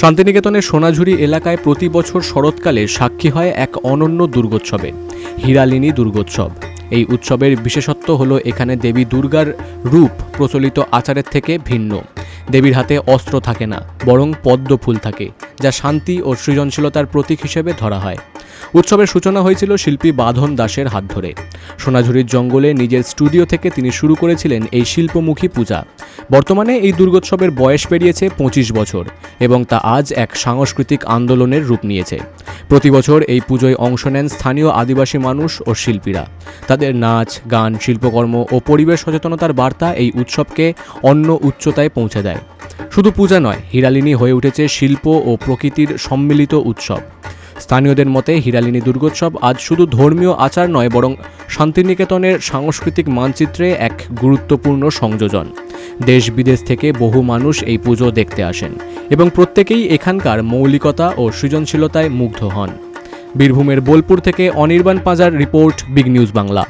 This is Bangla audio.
শান্তিনিকেতনের সোনাঝুরি এলাকায় প্রতি বছর শরৎকালে সাক্ষী হয় এক অনন্য দুর্গোৎসবে, হিরালিনী দুর্গোৎসব। এই উৎসবের বিশেষত্ব হলো এখানে দেবী দুর্গার রূপ প্রচলিত আচারের থেকে ভিন্ন। দেবীর হাতে অস্ত্র থাকে না, বরং পদ্ম ফুল থাকে। যা শান্তি ও সৃজনশীলতার প্রতীক হিসেবে ধরা হয়। উৎসবের সূচনা হয়েছিল শিল্পী বাঁধন দাসের হাত ধরে। সোনাঝুরির জঙ্গলে নিজের স্টুডিও থেকে তিনি শুরু করেছিলেন এই শিল্পমুখী পূজা। বর্তমানে এই দুর্গোৎসবের বয়স পেরিয়েছে পঁচিশ বছর এবং তা আজ এক সাংস্কৃতিক আন্দোলনের রূপ নিয়েছে। প্রতি বছর এই পুজোয় অংশ নেন স্থানীয় আদিবাসী মানুষ ও শিল্পীরা। তাদের নাচ, গান, শিল্পকর্ম ও পরিবেশ সচেতনতার বার্তা এই উৎসবকে অন্য উচ্চতায় পৌঁছে দেয়। শুধু পূজা নয়, হিরালিনী হয়ে উঠেছে শিল্প ও প্রকৃতির সম্মিলিত উৎসব। স্থানীয়দের মতে, হিরালিনী দুর্গোৎসব আজ শুধু ধর্মীয় আচার নয়, বরং শান্তিনিকেতনের সাংস্কৃতিক মানচিত্রে এক গুরুত্বপূর্ণ সংযোজন। দেশ বিদেশ থেকে বহু মানুষ এই পুজো দেখতে আসেন এবং প্রত্যেকেই এখানকার মৌলিকতা ও সৃজনশীলতায় মুগ্ধ হন। বীরভূমের বোলপুর থেকে অনির্বাণ পাঁজার রিপোর্ট, বিগ নিউজ বাংলা।